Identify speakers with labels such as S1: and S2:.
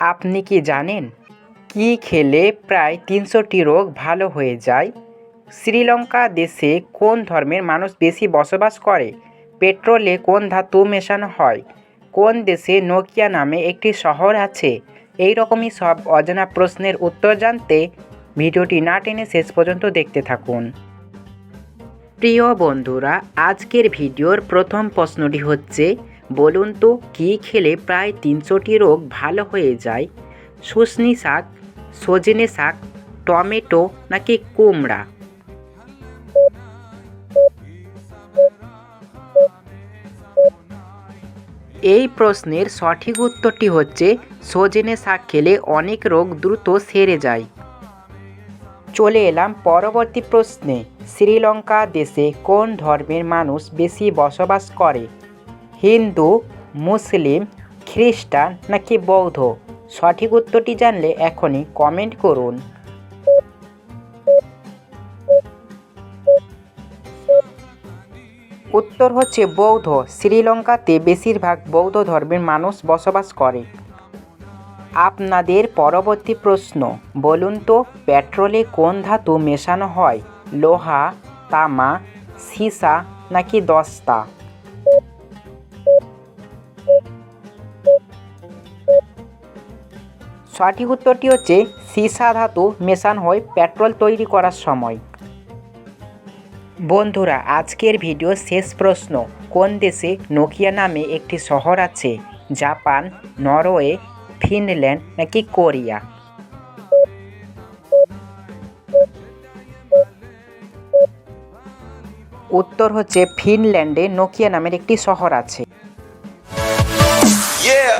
S1: আপনি কি জানেন কি খেলে প্রায় তিনশোটি রোগ ভালো হয়ে যায়? শ্রীলঙ্কা দেশে কোন ধর্মের মানুষ বেশি বসবাস করে? পেট্রোলে কোন ধাতু মেশানো হয়? কোন দেশে নোকিয়া নামে একটি শহর আছে? এই রকমই সব অজানা প্রশ্নের উত্তর জানতে ভিডিওটি না টেনে শেষ পর্যন্ত দেখতে থাকুন। প্রিয় বন্ধুরা, আজকের ভিডিওর প্রথম প্রশ্নটি হচ্ছে বলুন তো, কী খেলে প্রায় তিনশোটি রোগ ভালো হয়ে যায়? শুশনি শাক, সজনে শাক, টমেটো নাকি কুমড়া? এই প্রশ্নের সঠিক উত্তরটি হচ্ছে, সজনে শাক খেলে অনেক রোগ দ্রুত সেরে যায়। চলে এলাম পরবর্তী প্রশ্নে। শ্রীলঙ্কা দেশে কোন ধর্মের মানুষ বেশি বসবাস করে? হিন্দু, মুসলিম, খ্রিস্টান নাকি বৌদ্ধ? সঠিক উত্তরটি জানলে এখনই কমেন্ট করুন। উত্তর হচ্ছে বৌদ্ধ। শ্রীলঙ্কাতে বেশিরভাগ বৌদ্ধ ধর্মের মানুষ বসবাস করে। আপনাদের পরবর্তী প্রশ্ন, বলুন তো পেট্রোলে কোন ধাতু মেশানো হয়? লোহা, তামা, সীসা নাকি দস্তা? সঠিক উত্তরটি হচ্ছে সীসা ধাতু মেশানো হয় পেট্রোল তৈরি করার সময়। বন্ধুরা, আজকের ভিডিও শেষ প্রশ্ন। কোন দেশে নোকিয়া নামে একটি শহর আছে? জাপান, নরওয়ে, ফিনল্যান্ড নাকি কোরিয়া? উত্তর হচ্ছে ফিনল্যান্ডে নোকিয়া নামের একটি শহর আছে।
S2: Yeah.